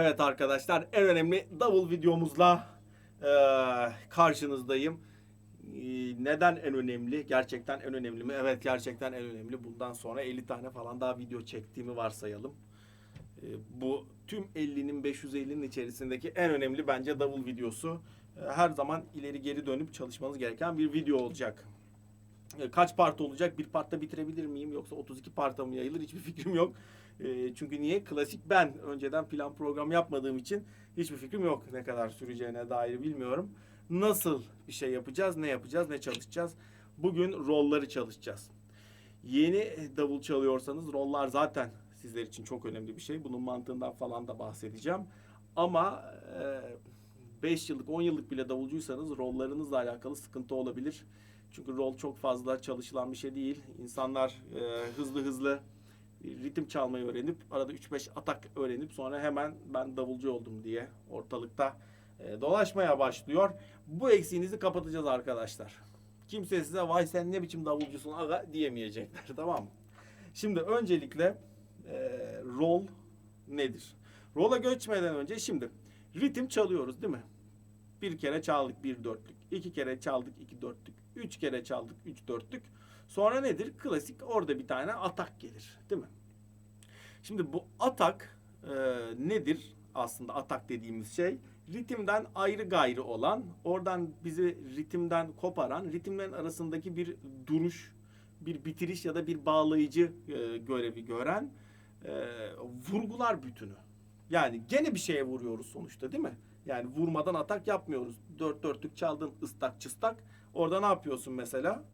Evet arkadaşlar en önemli davul videomuzla eee, karşınızdayım. Eee, neden en önemli? Gerçekten en önemli mi? Evet gerçekten en önemli. Bundan sonra 50 tane falan daha video çektiğimi varsayalım. Eee, bu tüm 50'nin 550'nin içerisindeki en önemli bence davul videosu. Eee, her zaman ileri geri dönüp çalışmanız gereken bir video olacak. E, Kaç part olacak? Bir partta bitirebilir miyim? Yoksa 32 parta mı yayılır? Hiçbir fikrim yok. E, çünkü niye? Klasik ben. Önceden plan program yapmadığım için hiçbir fikrim yok. Ne kadar süreceğine dair bilmiyorum. Nasıl bir şey yapacağız? Ne yapacağız? Ne çalışacağız? Bugün rolları çalışacağız. Yeni davul çalıyorsanız rollar zaten sizler için çok önemli bir şey. Bunun mantığından falan da bahsedeceğim. Ama 5 yıllık 10 yıllık bile davulcuysanız rollarınızla alakalı sıkıntı olabilir. Çünkü rol çok fazla çalışılan bir şey değil. İnsanlar e, hızlı hızlı ritim çalmayı öğrenip arada 3-5 atak öğrenip sonra hemen ben davulcu oldum diye ortalıkta e, dolaşmaya başlıyor. Bu eksiğinizi kapatacağız arkadaşlar. Kimse size vay sen ne biçim davulcusun aga diyemeyecekler tamam mı? Şimdi öncelikle e, rol nedir? Rola geçmeden önce şimdi ritim çalıyoruz değil mi? Bir kere çaldık bir dörtlük. iki kere çaldık iki dörtlük. Üç kere çaldık üç dörtlük. Sonra nedir? Klasik orada bir tane atak gelir. Değil mi? Şimdi bu atak e, nedir? Aslında atak dediğimiz şey ritimden ayrı gayrı olan, oradan bizi ritimden koparan, ritimlerin arasındaki bir duruş, bir bitiriş ya da bir bağlayıcı e, görevi gören e, vurgular bütünü. Yani gene bir şeye vuruyoruz sonuçta değil mi? Yani vurmadan atak yapmıyoruz. Dört dörtlük çaldın ıstak çıstak. Orada ne yapıyorsun mesela?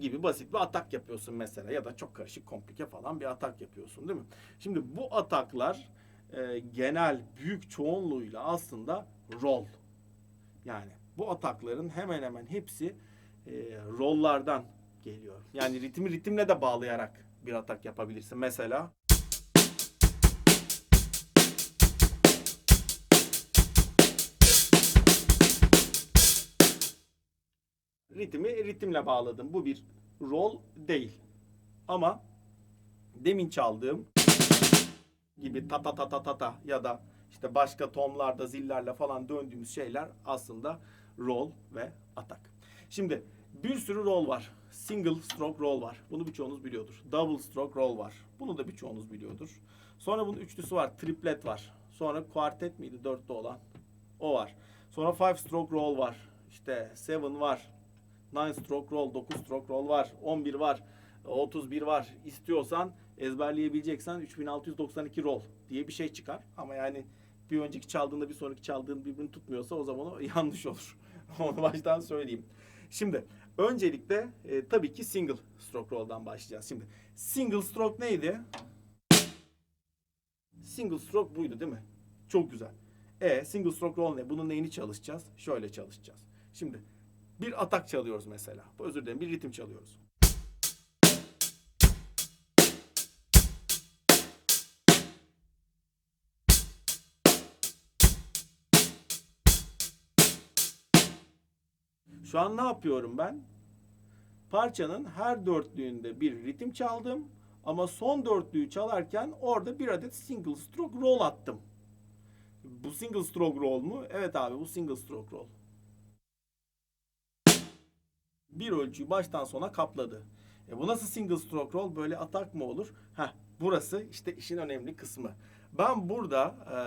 Gibi basit bir atak yapıyorsun mesela ya da çok karışık komplike falan bir atak yapıyorsun değil mi? Şimdi bu ataklar e, genel büyük çoğunluğuyla aslında rol. Yani bu atakların hemen hemen hepsi e, rollardan geliyor. Yani ritmi ritimle de bağlayarak bir atak yapabilirsin. Mesela ritmi ritimle bağladım. Bu bir rol değil. Ama demin çaldığım gibi ta ta ta ta ta ta ya da işte başka tonlarda zillerle falan döndüğümüz şeyler aslında rol ve atak. Şimdi bir sürü rol var. Single stroke roll var. Bunu birçoğunuz biliyordur. Double stroke roll var. Bunu da birçoğunuz biliyordur. Sonra bunun üçlüsü var. Triplet var. Sonra quartet miydi dörtte olan? O var. Sonra five stroke roll var. İşte seven var. Nine stroke roll, 9 stroke roll var. 11 var. 31 var. İstiyorsan ezberleyebileceksen 3692 roll diye bir şey çıkar. Ama yani bir önceki çaldığında bir sonraki çaldığın birbirini tutmuyorsa o zaman o yanlış olur. Onu baştan söyleyeyim. Şimdi öncelikle e, tabii ki single stroke roll'dan başlayacağız. Şimdi single stroke neydi? Single stroke buydu değil mi? Çok güzel. E single stroke roll ne? Bunun neyini çalışacağız? Şöyle çalışacağız. Şimdi bir atak çalıyoruz mesela. Özür dilerim bir ritim çalıyoruz. Şu an ne yapıyorum ben? Parçanın her dörtlüğünde bir ritim çaldım ama son dörtlüğü çalarken orada bir adet single stroke roll attım. Bu single stroke roll mu? Evet abi bu single stroke roll. Bir ölçüyü baştan sona kapladı. E bu nasıl single stroke roll? Böyle atak mı olur? Heh, burası işte işin önemli kısmı. Ben burada e,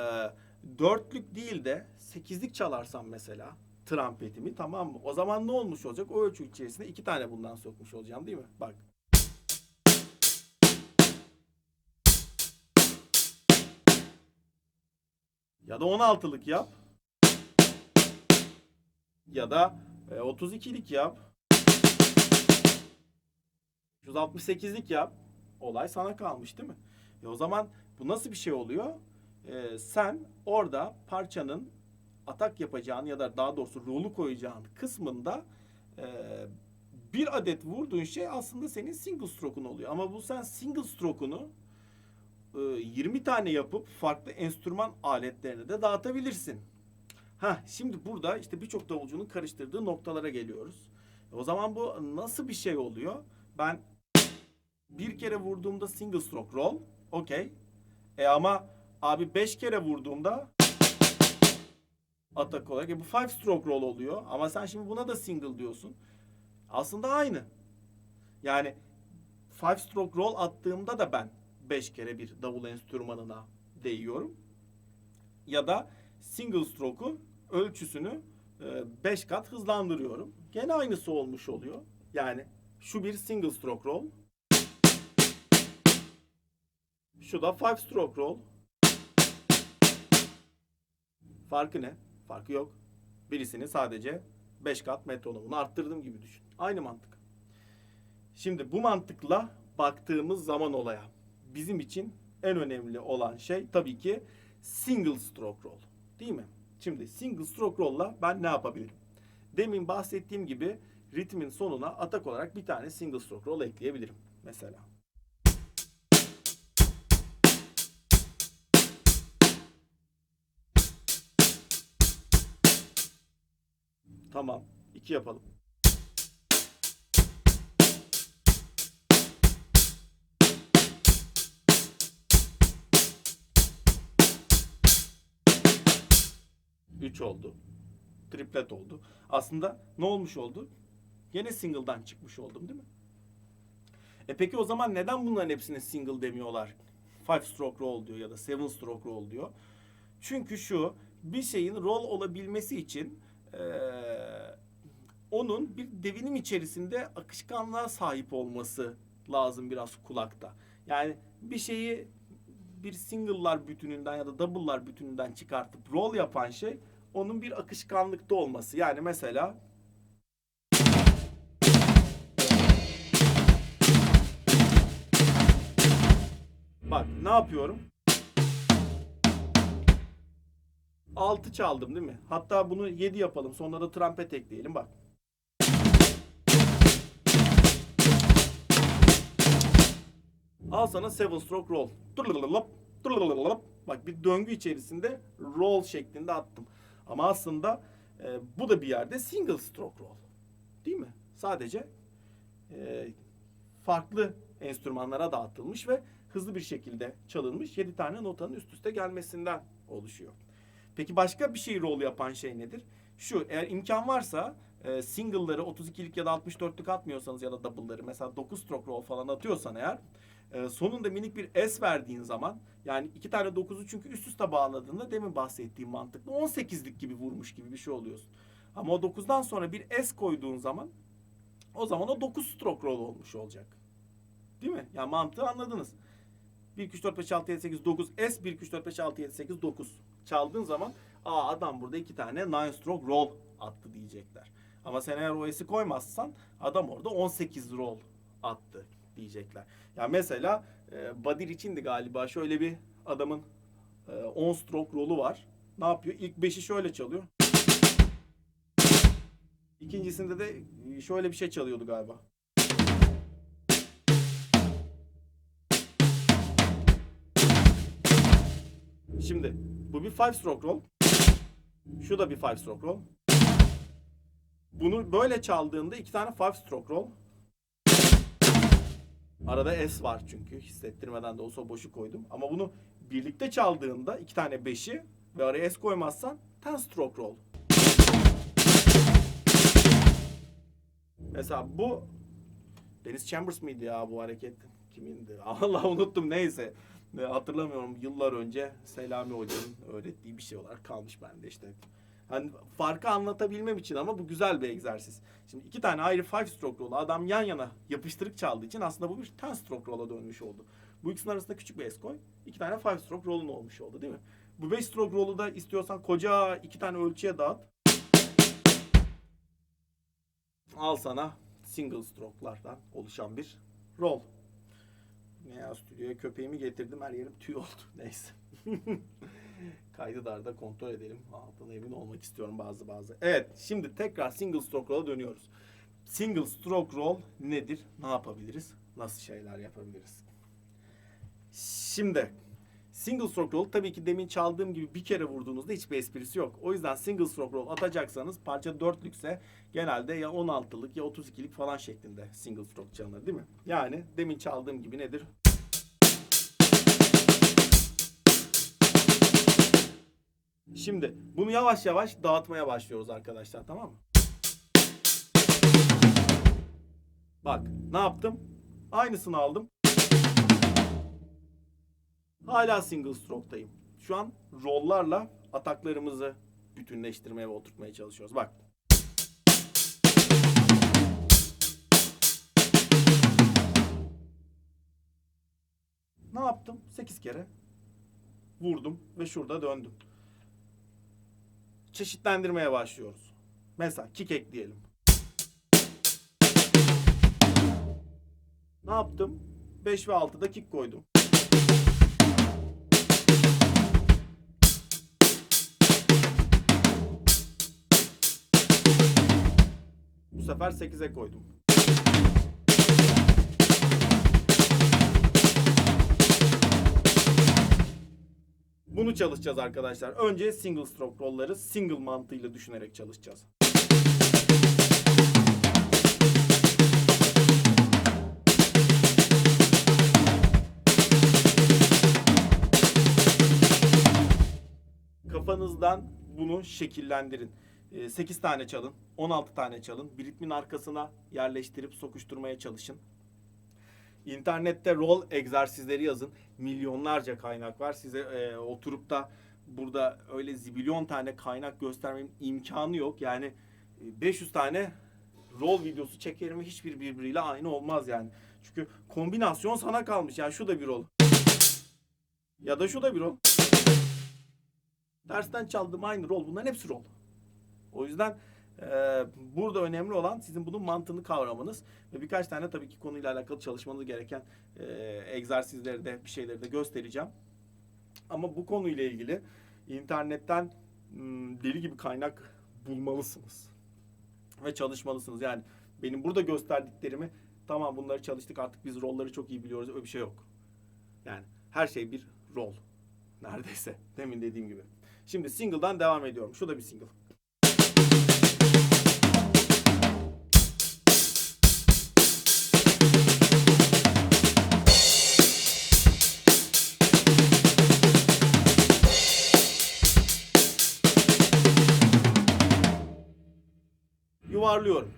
dörtlük değil de sekizlik çalarsam mesela trampetimi tamam mı? O zaman ne olmuş olacak? O ölçü içerisinde iki tane bundan sokmuş olacağım değil mi? Bak. Ya da 16'lık yap. Ya da e, 32'lik yap. 168'lik yap. Olay sana kalmış değil mi? E o zaman bu nasıl bir şey oluyor? E, sen orada parçanın atak yapacağın ya da daha doğrusu rolü koyacağın kısmında e, bir adet vurduğun şey aslında senin single stroke'un oluyor. Ama bu sen single stroke'unu e, 20 tane yapıp farklı enstrüman aletlerine de dağıtabilirsin. Ha şimdi burada işte birçok davulcunun karıştırdığı noktalara geliyoruz. O zaman bu nasıl bir şey oluyor? Ben Bir kere vurduğumda single stroke roll. Okey. E ama abi 5 kere vurduğumda atak olarak e bu five stroke roll oluyor. Ama sen şimdi buna da single diyorsun. Aslında aynı. Yani five stroke roll attığımda da ben 5 kere bir davul enstrümanına değiyorum. Ya da single stroke'u ölçüsünü 5 kat hızlandırıyorum. Gene aynısı olmuş oluyor. Yani şu bir single stroke roll. Şu da five stroke roll. Farkı ne? Farkı yok. Birisini sadece 5 kat metronomunu arttırdım gibi düşün. Aynı mantık. Şimdi bu mantıkla baktığımız zaman olaya bizim için en önemli olan şey tabii ki single stroke roll. Değil mi? Şimdi single stroke roll'la ben ne yapabilirim? Demin bahsettiğim gibi ritmin sonuna atak olarak bir tane single stroke roll ekleyebilirim mesela. Tamam. iki yapalım. Üç oldu. Triplet oldu. Aslında ne olmuş oldu? Yine single'dan çıkmış oldum değil mi? E peki o zaman neden bunların hepsine single demiyorlar? Five stroke roll diyor ya da seven stroke roll diyor. Çünkü şu bir şeyin roll olabilmesi için eee, onun bir devinim içerisinde akışkanlığa sahip olması lazım biraz kulakta. Yani bir şeyi bir single'lar bütününden ya da double'lar bütününden çıkartıp roll yapan şey onun bir akışkanlıkta olması. Yani mesela Bak ne yapıyorum? 6 çaldım değil mi? Hatta bunu 7 yapalım. Sonra da trompet ekleyelim bak. Al sana seven stroke roll. Bak bir döngü içerisinde roll şeklinde attım. Ama aslında e, bu da bir yerde single stroke roll. Değil mi? Sadece e, farklı enstrümanlara dağıtılmış ve hızlı bir şekilde çalınmış 7 tane notanın üst üste gelmesinden oluşuyor. Peki başka bir şey rol yapan şey nedir? Şu eğer imkan varsa e, single'ları 32'lik ya da 64'lük atmıyorsanız ya da double'ları mesela 9 stroke roll falan atıyorsan eğer e, sonunda minik bir S verdiğin zaman yani iki tane 9'u çünkü üst üste bağladığında demin bahsettiğim mantıkla 18'lik gibi vurmuş gibi bir şey oluyorsun. Ama o 9'dan sonra bir S koyduğun zaman o zaman o 9 stroke roll olmuş olacak. Değil mi? Yani mantığı anladınız. 1, 2, 3, 4, 5, 6, 7, 8, 9. S 1, 2, 3, 4, 5, 6, 7, 8, 9. Çaldığın zaman aa adam burada iki tane 9 stroke roll attı diyecekler. Ama sen eğer o S'i koymazsan adam orada 18 roll attı diyecekler. Ya mesela e, Badir içindi galiba şöyle bir adamın e, 10 stroke rollu var. Ne yapıyor? İlk 5'i şöyle çalıyor. İkincisinde de şöyle bir şey çalıyordu galiba. Şimdi bu bir five stroke roll. Şu da bir five stroke roll. Bunu böyle çaldığında iki tane five stroke roll. Arada S var çünkü hissettirmeden de olsa boşu koydum. Ama bunu birlikte çaldığında iki tane beşi ve araya S koymazsan ten stroke roll. Mesela bu Deniz Chambers mıydı ya bu hareket? Kimindi? Allah unuttum neyse. Hatırlamıyorum yıllar önce Selami Hoca'nın öğrettiği bir şey olarak kalmış bende işte. Hani farkı anlatabilmem için ama bu güzel bir egzersiz. Şimdi iki tane ayrı five stroke roll'u adam yan yana yapıştırık çaldığı için aslında bu bir ten stroke roll'a dönmüş oldu. Bu ikisinin arasında küçük bir S koy. iki tane five stroke roll'un olmuş oldu değil mi? Bu beş stroke roll'u da istiyorsan koca iki tane ölçüye dağıt. Al sana single stroke'lardan oluşan bir roll. Ne ya stüdyoya köpeğimi getirdim her yerim tüy oldu. Neyse. Kaydı darda kontrol edelim. Altına emin olmak istiyorum bazı bazı. Evet şimdi tekrar single stroke roll'a dönüyoruz. Single stroke roll nedir? Ne yapabiliriz? Nasıl şeyler yapabiliriz? Şimdi Single stroke roll tabii ki demin çaldığım gibi bir kere vurduğunuzda hiçbir esprisi yok. O yüzden single stroke roll atacaksanız parça dörtlükse genelde ya 16'lık ya 32'lik falan şeklinde single stroke çalınır değil mi? Yani demin çaldığım gibi nedir? Şimdi bunu yavaş yavaş dağıtmaya başlıyoruz arkadaşlar tamam mı? Bak ne yaptım? Aynısını aldım. Hala single stroke'tayım. Şu an roll'larla ataklarımızı bütünleştirmeye ve oturtmaya çalışıyoruz. Bak. Ne yaptım? 8 kere vurdum ve şurada döndüm. Çeşitlendirmeye başlıyoruz. Mesela kick ekleyelim. Ne yaptım? 5 ve 6'da kick koydum. Sefer 8'e koydum. Bunu çalışacağız arkadaşlar. Önce single stroke roll'ları single mantığıyla düşünerek çalışacağız. Kafanızdan bunu şekillendirin. 8 tane çalın, 16 tane çalın. Bir ritmin arkasına yerleştirip sokuşturmaya çalışın. İnternette rol egzersizleri yazın. Milyonlarca kaynak var. Size e, oturup da burada öyle zibilyon tane kaynak göstermenin imkanı yok. Yani e, 500 tane rol videosu çekerim ve hiçbir birbiriyle aynı olmaz yani. Çünkü kombinasyon sana kalmış. Yani şu da bir rol. Ya da şu da bir rol. Dersten çaldığım aynı rol. Bunların hepsi rol. O yüzden e, burada önemli olan sizin bunun mantığını kavramanız ve birkaç tane tabii ki konuyla alakalı çalışmanız gereken e, egzersizleri de bir şeyleri de göstereceğim. Ama bu konuyla ilgili internetten m, deli gibi kaynak bulmalısınız ve çalışmalısınız. Yani benim burada gösterdiklerimi tamam bunları çalıştık artık biz rolları çok iyi biliyoruz öyle bir şey yok. Yani her şey bir rol. Neredeyse demin dediğim gibi. Şimdi single'dan devam ediyorum. Şu da bir single. Yuvarlıyorum.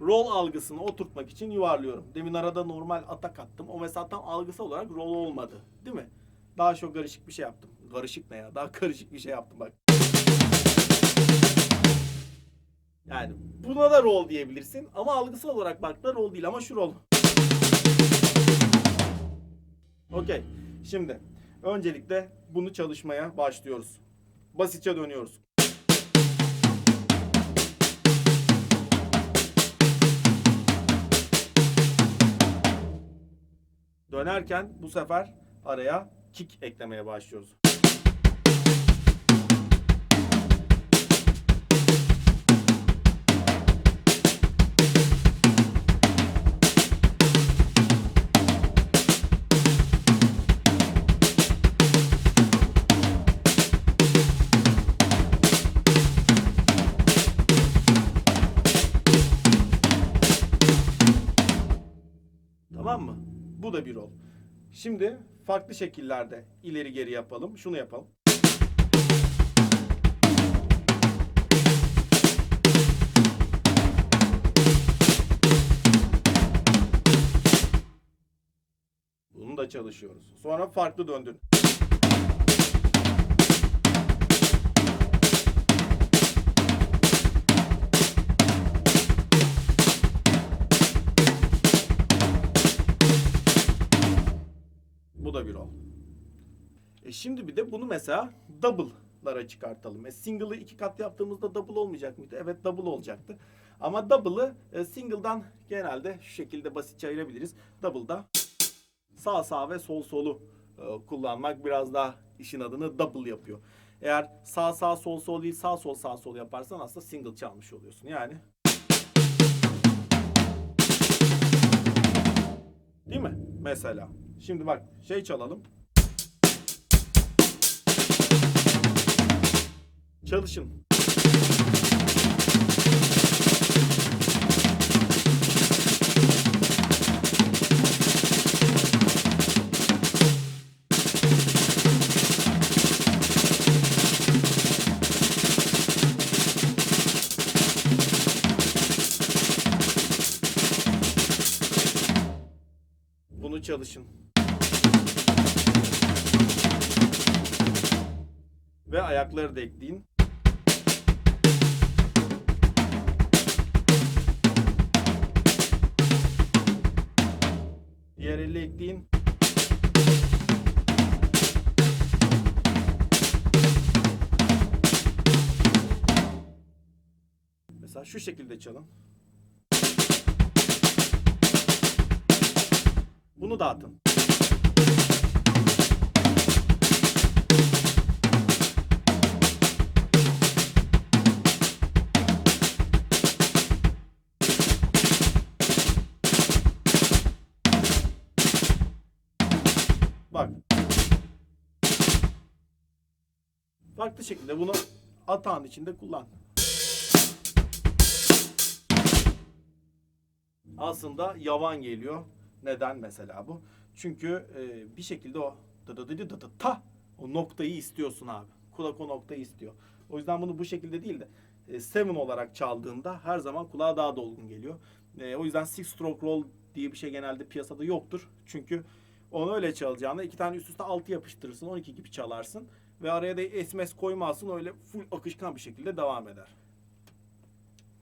Rol algısını oturtmak için yuvarlıyorum. Demin arada normal atak attım. O mesela tam algısal olarak rol olmadı. Değil mi? Daha çok karışık bir şey yaptım. Karışık ne ya? Daha karışık bir şey yaptım bak. Yani buna da rol diyebilirsin ama algısal olarak baktığında rol değil ama şu rol. Okey. Şimdi öncelikle bunu çalışmaya başlıyoruz. Basitçe dönüyoruz. Dönerken bu sefer araya kick eklemeye başlıyoruz. Bir rol. Şimdi farklı şekillerde ileri geri yapalım. Şunu yapalım. Bunu da çalışıyoruz. Sonra farklı döndün. Da bir rol. E şimdi bir de bunu mesela double'lara çıkartalım. E single'ı iki kat yaptığımızda double olmayacak mıydı? Evet double olacaktı. Ama double'ı e, single'dan genelde şu şekilde basitçe ayırabiliriz. Double'da sağ sağ ve sol solu e, kullanmak biraz daha işin adını double yapıyor. Eğer sağ sağ sol sol değil sağ sol sağ sol yaparsan aslında single çalmış oluyorsun. Yani Değil mi? Mesela. Şimdi bak şey çalalım. Çalışın. Bunu çalışın. Ayakları da ekleyin. Diğer elle ekleyin. Mesela şu şekilde çalın. Bunu dağıtın. Farklı şekilde bunu atağın içinde kullan. Aslında yavan geliyor. Neden mesela bu? Çünkü e, bir şekilde o dı dı dı dı ta o noktayı istiyorsun abi. Kulak o noktayı istiyor. O yüzden bunu bu şekilde değil de e, seven olarak çaldığında her zaman kulağa daha dolgun geliyor. E, o yüzden six stroke roll diye bir şey genelde piyasada yoktur. Çünkü onu öyle çalacağına iki tane üst üste altı yapıştırırsın 12 gibi çalarsın ve araya da SMS koymazsın öyle full akışkan bir şekilde devam eder.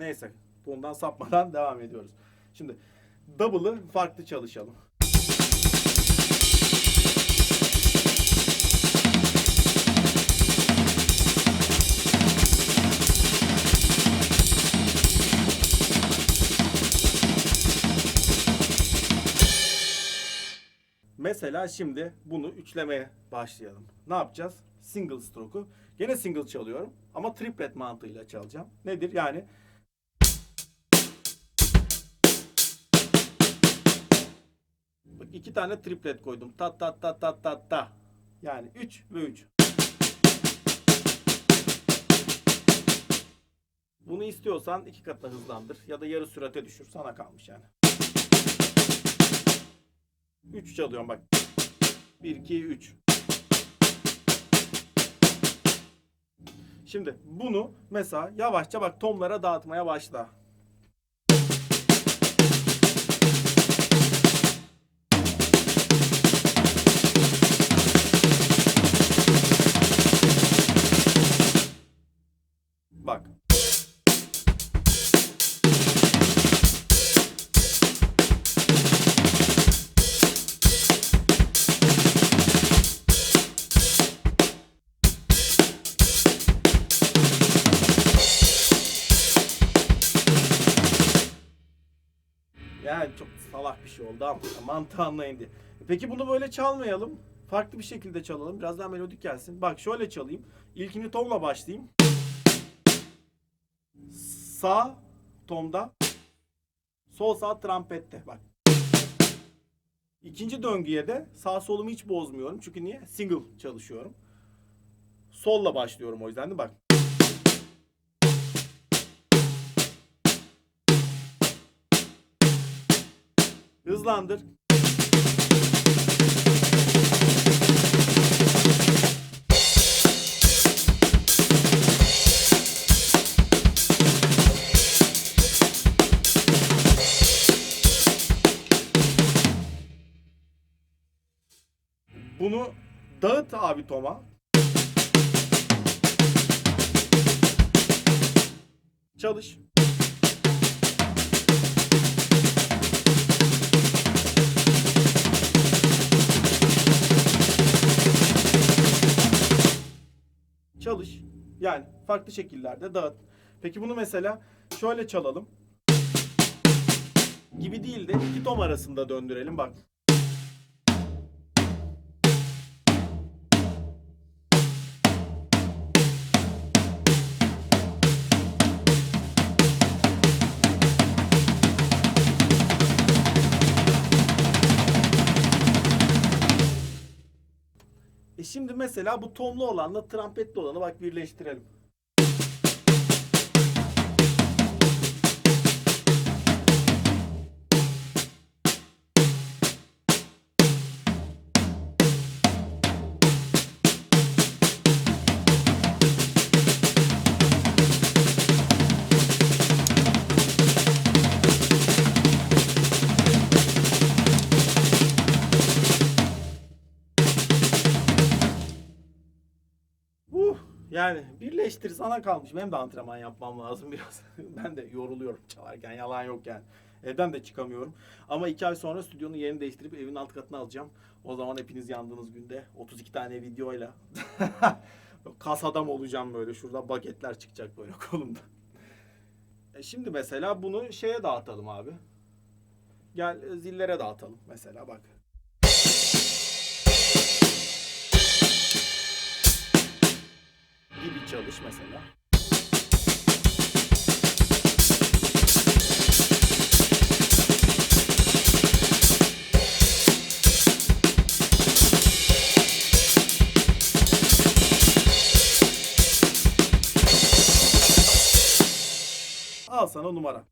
Neyse bundan sapmadan devam ediyoruz. Şimdi double'ı farklı çalışalım. Mesela şimdi bunu üçlemeye başlayalım. Ne yapacağız? Single stroke'u. Gene single çalıyorum ama triplet mantığıyla çalacağım. Nedir? Yani Bak iki tane triplet koydum. Ta ta ta ta ta ta. Yani 3 ve 3. Bunu istiyorsan iki katına hızlandır ya da yarı sürate düşür. Sana kalmış yani. 3 çalıyorum bak. 1 2 3. Şimdi bunu mesela yavaşça bak tomlara dağıtmaya başla. Yani çok salak bir şey oldu ama mantığı anlayın diye. Peki bunu böyle çalmayalım. Farklı bir şekilde çalalım. Biraz daha melodik gelsin. Bak şöyle çalayım. İlkini tomla başlayayım. Sağ tomda. Sol sağ trampette. Bak. İkinci döngüye de sağ solumu hiç bozmuyorum. Çünkü niye? Single çalışıyorum. Solla başlıyorum o yüzden de bak. Hızlandır. Bunu dağıt abi Toma. Çalış. Çalış. Yani farklı şekillerde dağıt. Peki bunu mesela şöyle çalalım. Gibi değil de iki tom arasında döndürelim bak. Mesela bu tonlu olanla trampetli olanı bak birleştirelim. Yani birleştir sana kalmış. Benim de antrenman yapmam lazım biraz. ben de yoruluyorum çalarken yalan yok yani. Evden de çıkamıyorum. Ama iki ay sonra stüdyonun yerini değiştirip evin alt katını alacağım. O zaman hepiniz yandığınız günde 32 tane videoyla kas adam olacağım böyle. Şurada baketler çıkacak böyle kolumda. E şimdi mesela bunu şeye dağıtalım abi. Gel e, zillere dağıtalım mesela bak. Çalış mesela. Al sana numara.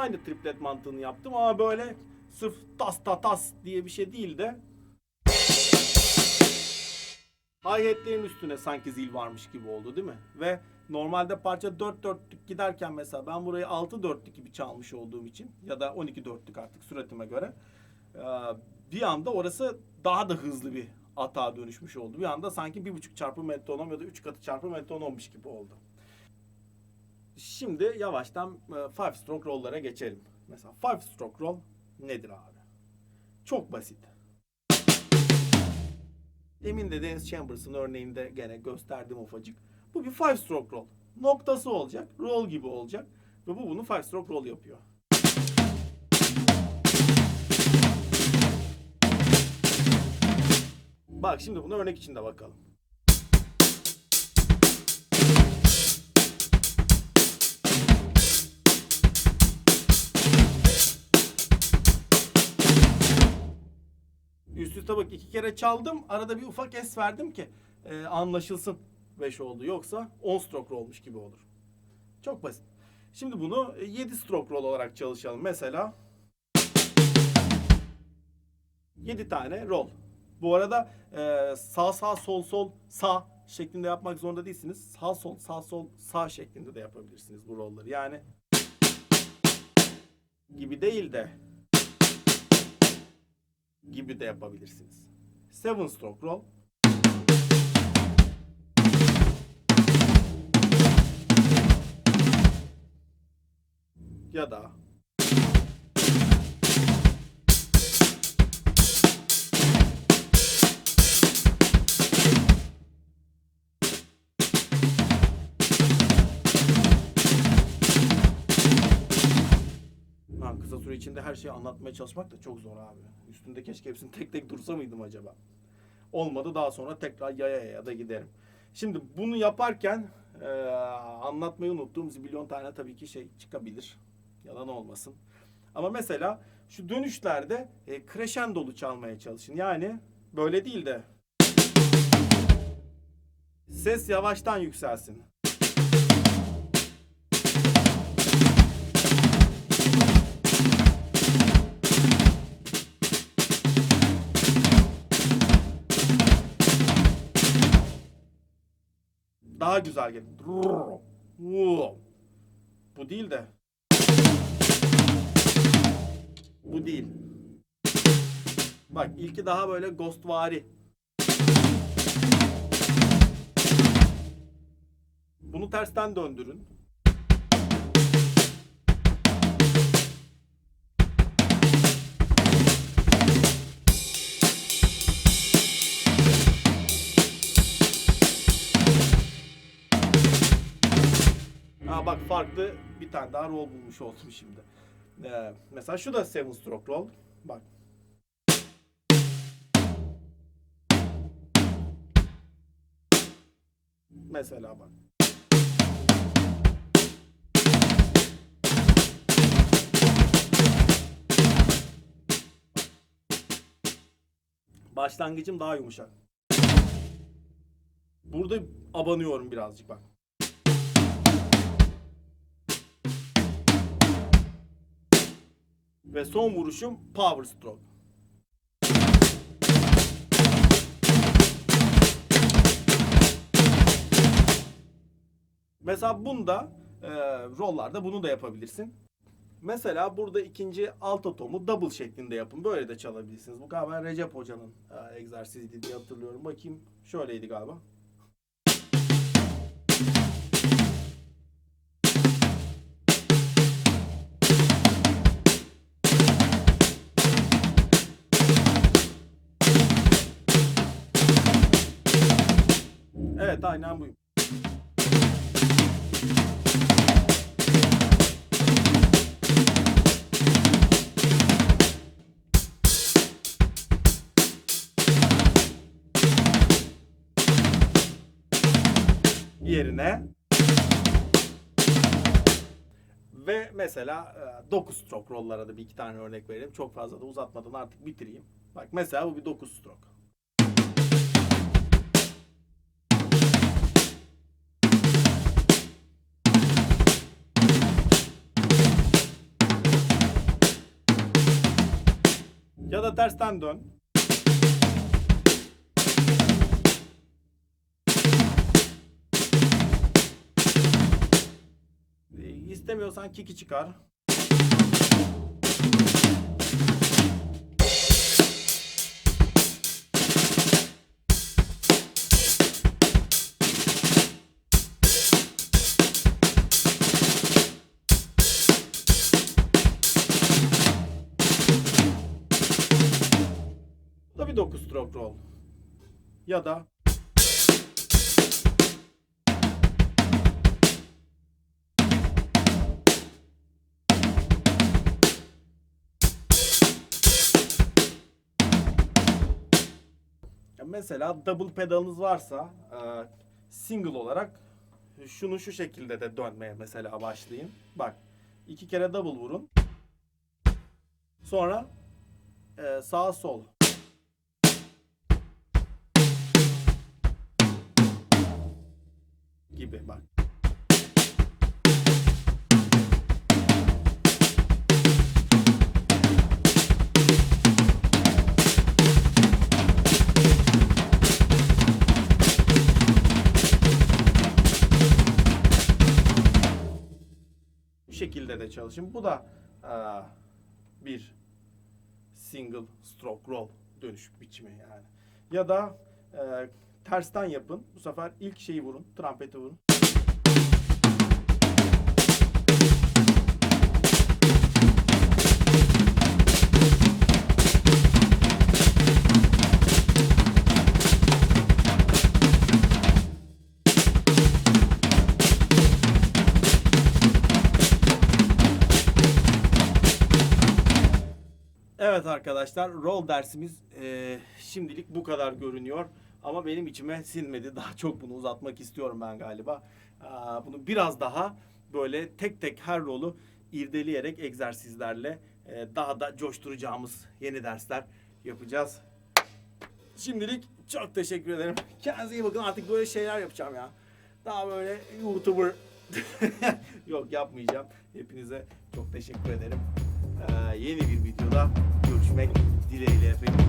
Aynı triplet mantığını yaptım ama böyle sırf tas ta tas diye bir şey değil de hi-hatlerin üstüne sanki zil varmış gibi oldu değil mi? Ve normalde parça 4 dörtlük giderken mesela ben burayı 6 dörtlük gibi çalmış olduğum için ya da 12 dörtlük artık suratime göre bir anda orası daha da hızlı bir atağa dönüşmüş oldu. Bir anda sanki bir buçuk çarpı metronom ya da üç katı çarpı metronommuş gibi oldu. Şimdi yavaştan e, five stroke roll'lara geçelim. Mesela five stroke roll nedir abi? Çok basit. Demin de Dennis Chambers'ın örneğinde gene gösterdim ufacık. Bu bir five stroke roll. Noktası olacak, roll gibi olacak ve bu bunu five stroke roll yapıyor. Bak şimdi bunu örnek içinde bakalım. Üst üste bak iki kere çaldım. Arada bir ufak es verdim ki e, anlaşılsın 5 oldu. Yoksa 10 stroke olmuş gibi olur. Çok basit. Şimdi bunu 7 stroke roll olarak çalışalım. Mesela 7 tane roll. Bu arada e, sağ sağ sol sol sağ şeklinde yapmak zorunda değilsiniz. Sağ sol sağ sol sağ şeklinde de yapabilirsiniz bu rolleri. Yani gibi değil de gibi de yapabilirsiniz. Seven stroke roll. Ya da kısa süre içinde her şeyi anlatmaya çalışmak da çok zor abi. Üstünde keşke hepsini tek tek dursa mıydım acaba? Olmadı daha sonra tekrar yaya ya da giderim. Şimdi bunu yaparken eee, anlatmayı unuttuğum milyon tane tabii ki şey çıkabilir. Yalan olmasın. Ama mesela şu dönüşlerde e, crescendo'lu çalmaya çalışın. Yani böyle değil de ses yavaştan yükselsin. Daha güzel gelin. Bu değil de. Bu değil. Bak ilki daha böyle ghostvari. Bunu tersten döndürün. Farklı bir tane daha roll bulmuş oldum şimdi. Ee, mesela şu da seven stroke roll. Bak. Mesela bak. Başlangıcım daha yumuşak. Burada abanıyorum birazcık bak. Ve son vuruşum power stroke. Mesela bunda e, rollarda bunu da yapabilirsin. Mesela burada ikinci alt atomu double şeklinde yapın. Böyle de çalabilirsiniz. Bu galiba Recep Hoca'nın e, egzersiziydi diye hatırlıyorum. Bakayım şöyleydi galiba. Evet aynen bu. yerine ve mesela 9 stroke rollara da bir iki tane örnek verelim. Çok fazla da uzatmadan artık bitireyim. Bak mesela bu bir 9 stroke. Da tersten dön. İstemiyorsan kiki çıkar. Ya da mesela double pedalınız varsa e, single olarak şunu şu şekilde de dönmeye mesela başlayın. Bak iki kere double vurun. Sonra e, sağ sol. Gibi bak. Bu şekilde de çalışın. Bu da eee, bir single stroke roll dönüş biçimi yani. Ya da eee, tersten yapın. Bu sefer ilk şeyi vurun. Trampeti vurun. Evet arkadaşlar roll dersimiz eee, şimdilik bu kadar görünüyor. Ama benim içime sinmedi. Daha çok bunu uzatmak istiyorum ben galiba. Bunu biraz daha böyle tek tek her rolu irdeleyerek egzersizlerle eee, daha da coşturacağımız yeni dersler yapacağız. Şimdilik çok teşekkür ederim. Kendinize iyi bakın artık böyle şeyler yapacağım ya. Daha böyle YouTuber yok yapmayacağım. Hepinize çok teşekkür ederim. Ee, yeni bir videoda görüşmek dileğiyle efendim.